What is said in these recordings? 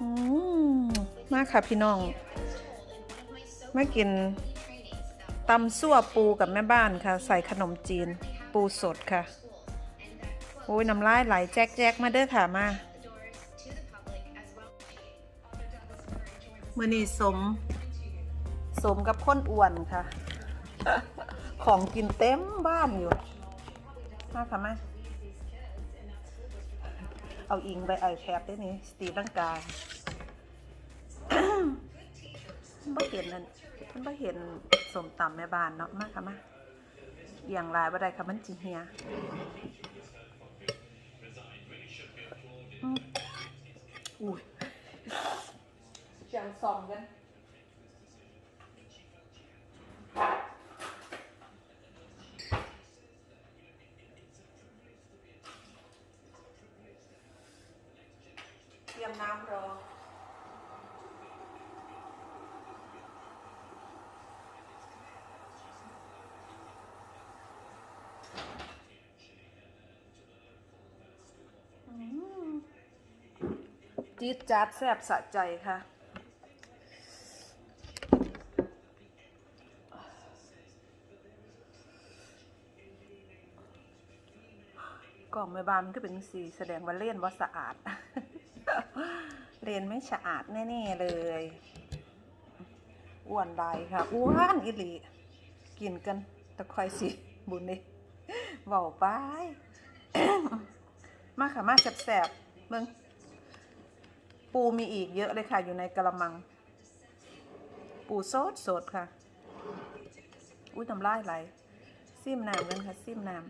อืมมาค่ะพี่น้อง มากิน ตำซั่วปูกับแม่บ้านค่ะ ใส่ขนมจีนปูสดค่ะโอ้ยน้ำลายไหลแจ๊กแจ๊กมาเด้อค่ะมามื่อนี้สม สมกับคนอ้วนค่ะ ของกินเต็มบ้านอยู่มาค่ะมาเอาอิงไปไอแคปได้นี่สตีลังกา ไม่เห็นนั่นมันไม่เห็นสมตำแม่บ้านเนาะมากค่ะมาอย่างไรบ่ได้ค่ะมันจีเฮียอุ้ยจังสองกันเตรียมน้ำรอ จี๊ดจ๊าดแซ่บสะใจค่ะ กล่องแม่บานมันก็เป็นสีแสดงว่าเล่นว่าสะอาด เรียนไม่สะอาดแน่ๆเลยอ้วนได้ค่ะอ้วนอิหลีกินกันตะคอยสิบุญนี่เบาไป มาค่ะ มาแสบๆเบิ่ง ปูมีอีกเยอะเลยค่ะ อยู่ในกระมัง ปูสดสดค่ะ อุ้ยน้ำลายไหลซิมน้ำกันค่ะซิมน้ำ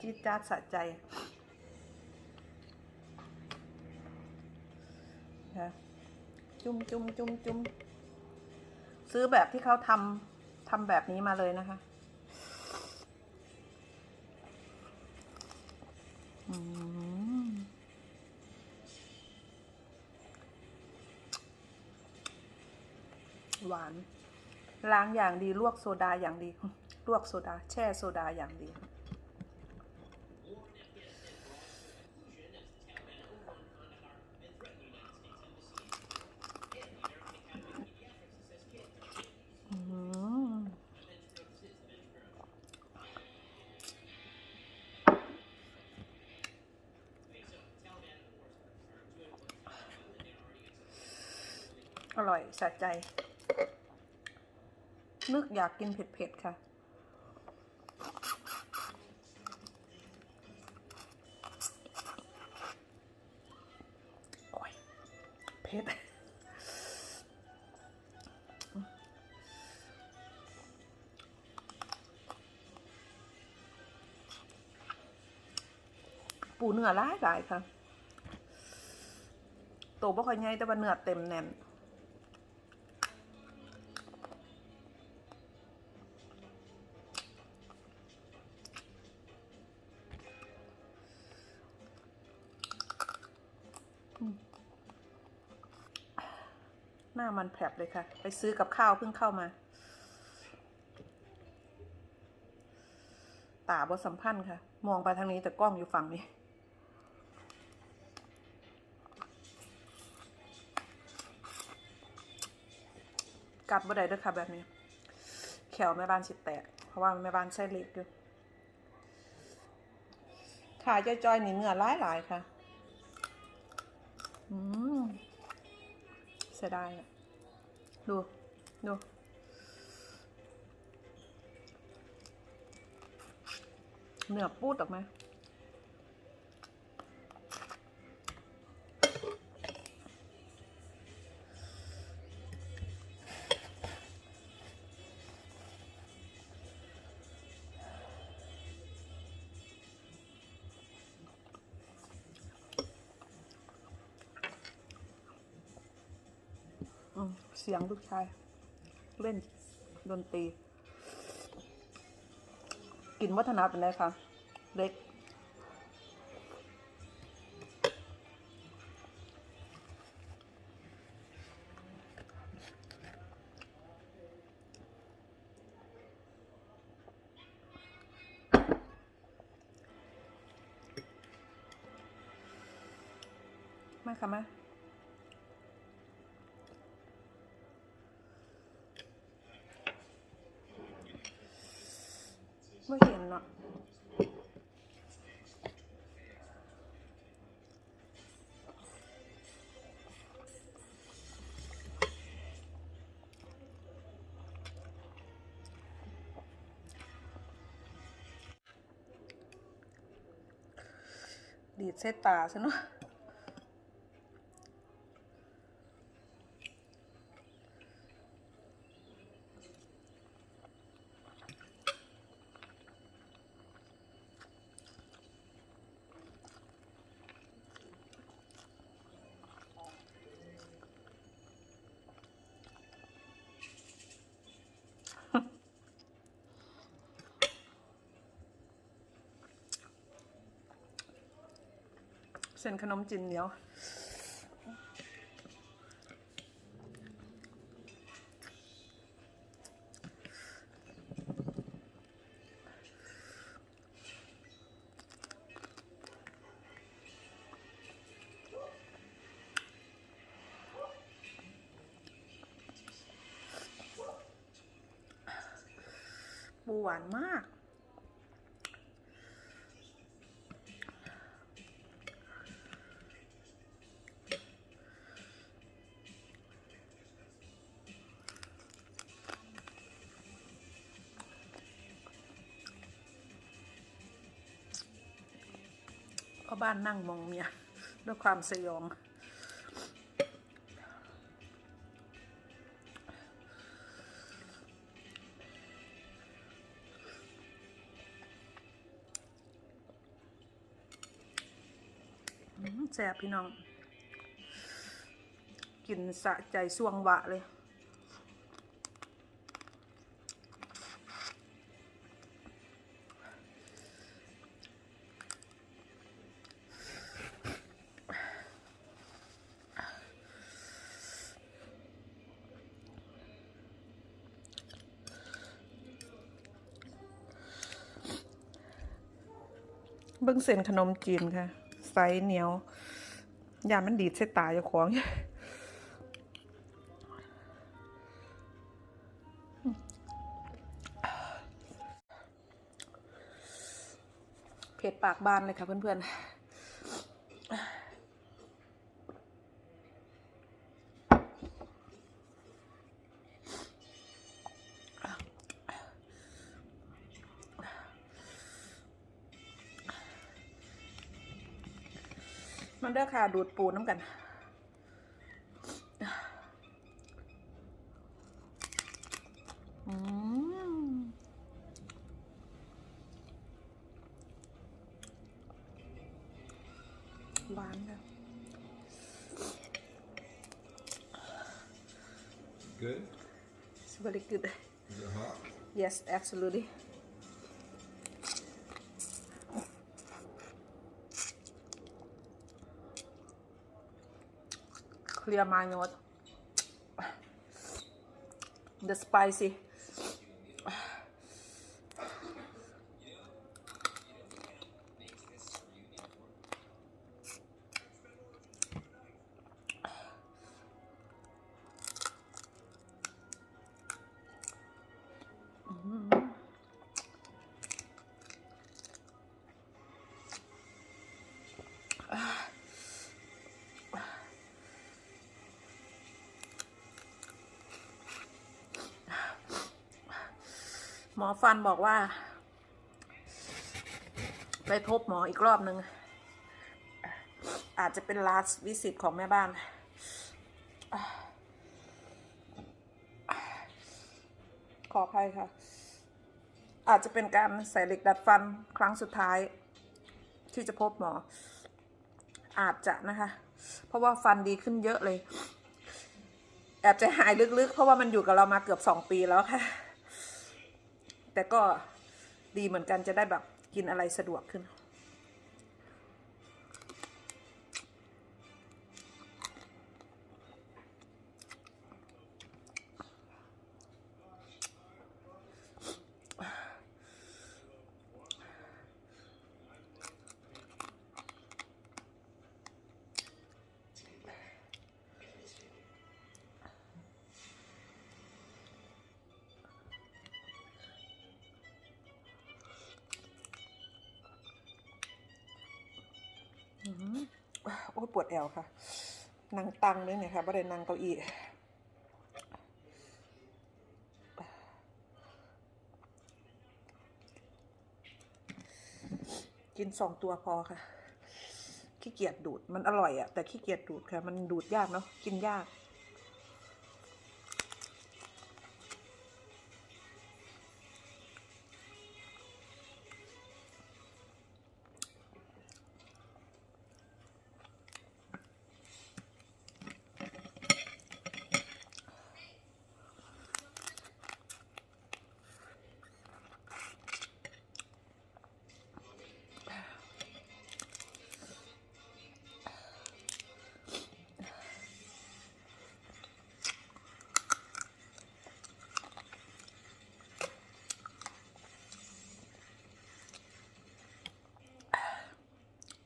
จีจ๊าดสะใจค่ะจุ่มจุ่มจุ่มจุ่มซื้อแบบที่เขาทำทำแบบนี้มาเลยนะคะ หวาน ล้างอย่างดี ลวกโซดาอย่างดี ลวกโซดา แช่โซดาอย่างดี อร่อยสะใจ นึกอยากกินเผ็ดๆค่ะ โอ้ย เผ็ดปูเนื้อร้ายหลายค่ะโตบ่ค่อยใหญ่แต่ว่าเนื้อเต็มแน่น หน้ามันแผลบเลยค่ะ ไปซื้อกับข้าวเพิ่งเข้ามา ตาบสัมพันธ์ค่ะ มองไปทางนี้แต่กล้องอยู่ฝั่งนี้ กัดบ่ได้ด้วยค่ะแบบนี้ แขวแม่บ้านชิดแตก เพราะว่าแม่บ้านใช้เล็กอยู่ขาจอยๆนี่เนื้อหลายๆค่ะ เสียดาย ดู ดู เหนือปูดออกไหม เสียงลูกชาย เล่นดนตรี กินวัฒนาเป็นไงคะเล็กไม่ค่ะม่ ไม่เห็นเนาะดีดเส้นตาซะเนาะ เส้นขนมจีนเหนียว ปูหวานมาก พ่อบ้านนั่งมองเมียด้วยความสยองแซ่บพี่น้อง กินสะใจสวงวะเลย บิ้งเส้นขนมจีนค่ะไซส์เหนียวอย่ามันดีดใส่ตาเจ้าของเผ็ดปากบานเลยค่ะเพื่อนๆ มันเด้อค่ะดูดปูน้ำกันอืมหวานค่ะ Good? It's very good Is it hot? yes absolutely เคลียร์มาโนด the spicy มอฟันบอกว่า ไปพบหมออีกรอบหนึ่ง อาจจะเป็น last visit ของแม่บ้าน ขออภัยค่ะ อาจจะเป็นการใส่เหล็กดัดฟันครั้งสุดท้าย ที่จะพบหมอ อาจจะนะคะ เพราะว่าฟันดีขึ้นเยอะเลยแอบใจหายลึกๆ เพราะว่ามันอยู่กับเรามาเกือบสองปีแล้วค่ะ แต่ก็ดีเหมือนกันจะได้แบบกินอะไรสะดวกขึ้น อ้ยปวดแอวค่ะนั่งตังด้วยเนี่ยค่ะไม่ได้นั่งเก้าอี้กินสองตัวพอค่ะขี้เกียจดูดมันอร่อยอะแต่ขี้เกียจดูดค่ะ มันดูดยากเนาะกินยาก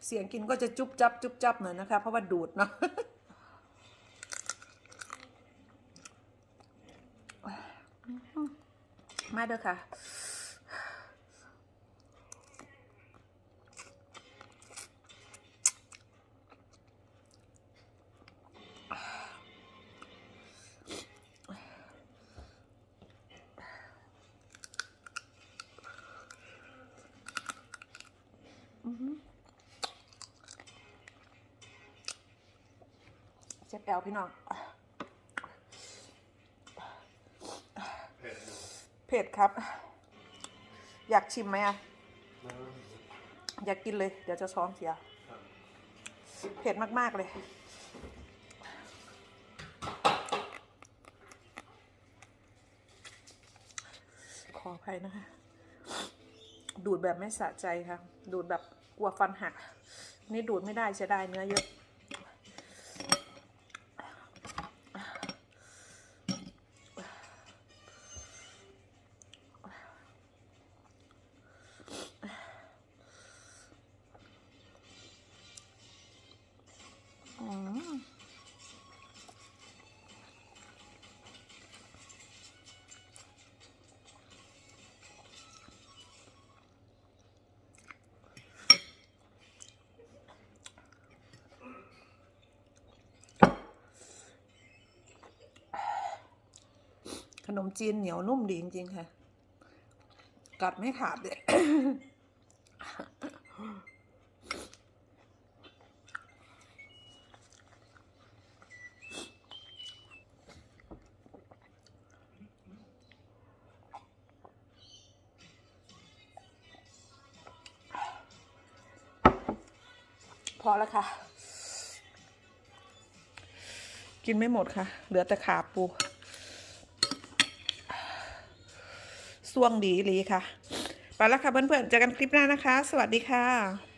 เสียงกินก็จะจุ๊บจับจุ๊บจับหน่อยนะคะ เพราะว่าดูดเนาะมาเด้อค่ะ จ็บแอลพี่น้องเผ็ดครับ อยากชิมไหมอะ อยากกินเลย เดี๋ยวจะซ้อมเสีย เผ็ดมาก ๆ เลยขออภัยนะคะ ดูดแบบไม่สะใจค่ะ ดูดแบบกลัวฟันหัก นี่ดูดไม่ได้เสียดายเนื้อเยอะ นมจีนเหนียวนุ่มดีจริงๆค่ะ กัดไม่ขาดเลยพอแล้วค่ะ กินไม่หมดค่ะ เหลือแต่ขาปู สวงดีลีค่ะ ไปแล้วค่ะเพื่อนๆเจอกันคลิปหน้านะคะ สวัสดีค่ะ